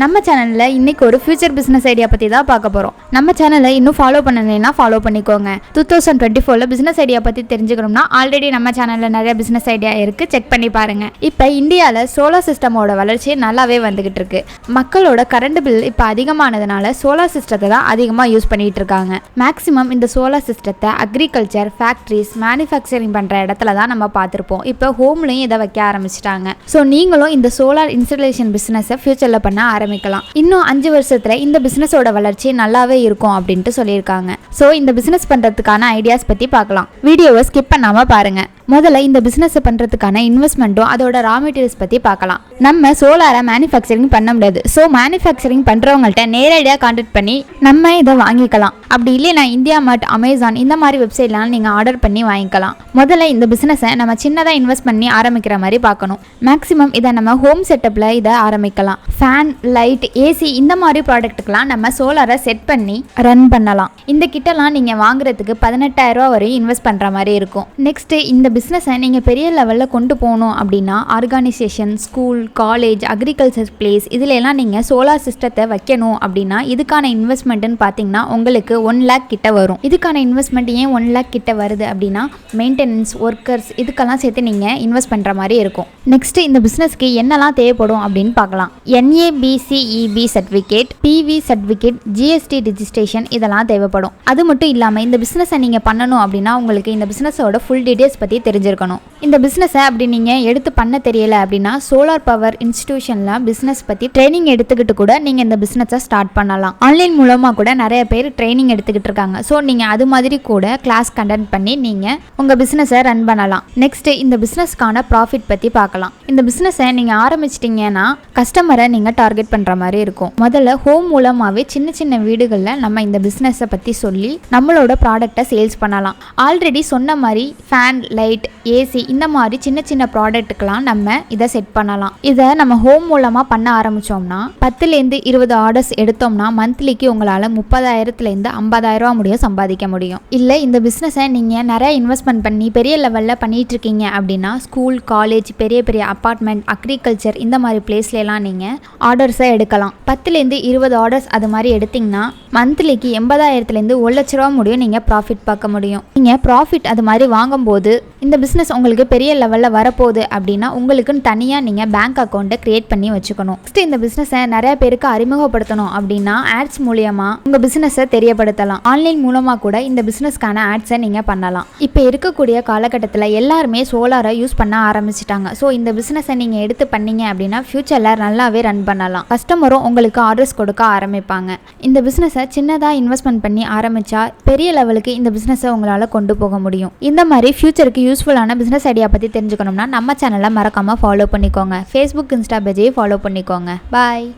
நம்ம சேனலில் இன்னைக்கு ஒரு ஃபியூச்சர் பிஸ்னஸ் ஐடியா பற்றி தான் பார்க்க போகிறோம் நம்ம சேனலை இன்னும் ஃபாலோ பண்ணலைன்னா ஃபாலோ பண்ணிக்கோங்க. டூ தௌசண்ட் டுவெண்ட்டி ஃபோரில் பிஸ்னஸ் ஐடியா பற்றி தெரிஞ்சுக்கணும்னா ஆல்ரெடி நம்ம சேனலில் நிறைய பிஸ்னஸ் ஐடியா இருக்குது செக் பண்ணி பாருங்கள் இப்போ இந்தியாவில் சோலார் சிஸ்டமோட வளர்ச்சி நல்லாவே வந்துக்கிட்டு இருக்கு. மக்களோட கரண்ட் பில் இப்போ அதிகமானதுனால சோலார் சிஸ்டத்தை தான் அதிகமாக யூஸ் பண்ணிகிட்டு இருக்காங்க. மேக்ஸிமம் இந்த சோலார் சிஸ்டத்தை அக்ரிகல்ச்சர் ஃபேக்ட்ரிஸ் மேனுஃபேக்சரிங் பண்ணுற இடத்துல தான் நம்ம பார்த்துருப்போம். இப்போ ஹோம்லையும் இதை வைக்க ஆரம்பிச்சிட்டாங்க. ஸோ நீங்களும் இந்த சோலார் இன்ஸ்டலேஷன் பிஸ்னஸை ஃபியூச்சரில் பண்ண ஆரம்பிக்கலாம். இன்னும் அஞ்சு வருஷத்துல இந்த பிசினஸோட வளர்ச்சி நல்லாவே இருக்கும் அப்படின்ட்டு சொல்லியிருக்காங்க. ஸோ இந்த பிசினஸ் பண்றதுக்கான ஐடியாஸ் பத்தி பார்க்கலாம். வீடியோவை ஸ்கிப் பண்ணாம பாருங்க. முதல்ல இந்த பிஸ்னஸை பண்ணுறதுக்கான இன்வெஸ்ட்மெண்ட்டும் அதோட ரா மெட்டீரியல்ஸ் பற்றி பார்க்கலாம். நம்ம சோலாரை மேனுஃபேக்சரிங் பண்ண முடியாது. ஸோ மேனுஃபேக்சரிங் பண்ணுறவங்கள்ட்ட நேரடியாக கான்டாக்ட் பண்ணி நம்ம இதை வாங்கிக்கலாம். அப்படி இல்லைனா இந்தியா மார்ட் அமேசான் இந்த மாதிரி வெப்சைட்லாம் நீங்கள் ஆர்டர் பண்ணி வாங்கிக்கலாம். முதல்ல இந்த பிஸ்னஸை நம்ம சின்னதாக இன்வெஸ்ட் பண்ணி ஆரம்பிக்கிற மாதிரி பார்க்கணும். மேக்ஸிமம் இதை நம்ம ஹோம் செட்டப்பில் இதை ஆரம்பிக்கலாம். ஃபேன் லைட் ஏசி இந்த மாதிரி ப்ராடக்ட்டுக்கெலாம் நம்ம சோலாரை செட் பண்ணி ரன் பண்ணலாம். இந்த கிட்டலாம் நீங்கள் வாங்குறதுக்கு பதினெட்டாயிரம் ரூபா வரையும் இன்வெஸ்ட் பண்ணுற மாதிரி இருக்கும். நெக்ஸ்ட்டு இந்த பிஸ்னஸை நீங்கள் பெரிய லெவலில் கொண்டு போகணும் அப்படின்னா organisation school college agriculture place இதிலெல்லாம் நீங்கள் சோலார் சிஸ்டத்தை வைக்கணும் அப்படின்னா இதுக்கான இன்வெஸ்ட்மெண்ட்டுன்னு பார்த்தீங்கன்னா உங்களுக்கு ஒன் லேக் கிட்ட வரும். இதுக்கான இன்வெஸ்ட்மெண்ட் ஏன் ஒன் லேக் கிட்ட வருது அப்படின்னா மெயின்டெனன்ஸ் ஒர்க்கர்ஸ் இதுக்கெல்லாம் சேர்த்து நீங்கள் இன்வெஸ்ட் பண்ணுற மாதிரி இருக்கும். நெக்ஸ்ட் இந்த பிஸ்னஸ்க்கு என்னெல்லாம் தேவைப்படும் அப்படின்னு பார்க்கலாம் NABCEP certificate PV certificate GST registration இதெல்லாம் தேவைப்படும். அது மட்டும் இல்லாமல் இந்த பிஸ்னஸை நீங்கள் பண்ணணும் அப்படின்னா உங்களுக்கு இந்த பிஸ்னஸோட ஃபுல் டீடைல்ஸ் பற்றி தெரிஞ்சிருக்கணும். இந்த பிஸ்னஸை அப்படி நீங்கள் எடுத்து பண்ண தெரியல அப்படின்னா சோலார் பவர் இன்ஸ்டிடியூஷனில் பிஸ்னஸ் பற்றி ட்ரைனிங் எடுத்துக்கிட்டு கூட நீங்கள் இந்த பிஸ்னஸை ஸ்டார்ட் பண்ணலாம். ஆன்லைன் மூலமாக கூட நிறைய பேர் ட்ரைனிங் எடுத்துக்கிட்டு இருக்காங்க. ஸோ நீங்கள் அது மாதிரி கூட கிளாஸ் கண்டக்ட் பண்ணி நீங்கள் உங்கள் பிஸ்னஸை ரன் பண்ணலாம். நெக்ஸ்ட் இந்த பிஸ்னஸ்க்கான ப்ராஃபிட் பற்றி பார்க்கலாம். இந்த பிஸ்னஸை நீங்கள் ஆரம்பிச்சிட்டிங்கன்னா கஸ்டமரை நீங்கள் டார்கெட் பண்ணுற மாதிரி இருக்கும். முதல்ல ஹோம் மூலமாகவே சின்ன சின்ன வீடுகளில் நம்ம இந்த பிஸ்னஸை பற்றி சொல்லி நம்மளோட ப்ராடக்டை சேல்ஸ் பண்ணலாம். ஆல்ரெடி சொன்ன மாதிரி ஃபேன் லைட் ஏசி இந்த மாதிரி சின்ன சின்ன ப்ராடக்ட்டுக்கெலாம் நம்ம இதை செட் பண்ணலாம். இதை நம்ம ஹோம் மூலமாக பண்ண ஆரம்பித்தோம்னா பத்துலேருந்து இருபது ஆர்டர்ஸ் எடுத்தோம்னா மந்த்லிக்கு உங்களால் முப்பதாயிரத்துலேருந்து ஐம்பதாயிரரூவா முடியும் சம்பாதிக்க முடியும். இல்லை இந்த பிஸ்னஸை நீங்கள் நிறைய இன்வெஸ்ட்மெண்ட் பண்ணி பெரிய லெவலில் பண்ணிட்டு இருக்கீங்க அப்படின்னா ஸ்கூல் காலேஜ் பெரிய பெரிய அப்பார்ட்மெண்ட் அக்ரிகல்ச்சர் இந்த மாதிரி பிளேஸ்லாம் நீங்கள் ஆர்டர்ஸை எடுக்கலாம். பத்துலேருந்து இருபது ஆர்டர்ஸ் அது மாதிரி எடுத்திங்கன்னா மந்த்லிக்கு எண்பதாயிரத்துலேருந்து ஒரு லட்ச ரூபா முடியும் நீங்கள் ப்ராஃபிட் பார்க்க முடியும். நீங்கள் ப்ராஃபிட் அது மாதிரி வாங்கும்போது இந்த பிஸ்னஸ் உங்களுக்கு பெரிய லெவலில் வரப்போகுது அப்படின்னா உங்களுக்குன்னு தனியாக நீங்கள் பேங்க் அக்கௌண்ட்டை க்ரியேட் பண்ணி வச்சுக்கணும். நெக்ஸ்ட் இந்த பிஸ்னஸை நிறைய பேருக்கு அறிமுகப்படுத்தணும் அப்படின்னா ஆட்ஸ் மூலியமாக உங்கள் பிஸ்னஸை தெரியப்படுத்தலாம். ஆன்லைன் மூலமாக கூட இந்த பிஸ்னஸ்க்கான ஆட்ஸை நீங்கள் பண்ணலாம். இப்போ இருக்கக்கூடிய காலகட்டத்தில் எல்லாருமே சோலாரை யூஸ் பண்ண ஆரம்பிச்சிட்டாங்க. ஸோ இந்த பிஸ்னஸை நீங்கள் எடுத்து பண்ணீங்க அப்படின்னா ஃப்யூச்சரில் நல்லாவே ரன் பண்ணலாம். கஸ்டமரும் உங்களுக்கு ஆர்டர்ஸ் கொடுக்க ஆரம்பிப்பாங்க. இந்த பிஸ்னஸை சின்னதாக இன்வெஸ்ட்மெண்ட் பண்ணி ஆரம்பித்தா பெரிய லெவலுக்கு இந்த பிஸ்னஸை உங்களால் கொண்டு போக முடியும். இந்த மாதிரி ஃப்யூச்சருக்கு யூஸ்ஃபுல்லான பிஸ்னஸ் ஐடியா பற்றி தெரிஞ்சுக்கணும்னா நம்ம சேனலை மறக்காமல் ஃபாலோ பண்ணிக்கோங்க. ஃபேஸ்புக் இன்ஸ்டா பேஜையும் ஃபாலோ பண்ணிக்கோங்க. பாய்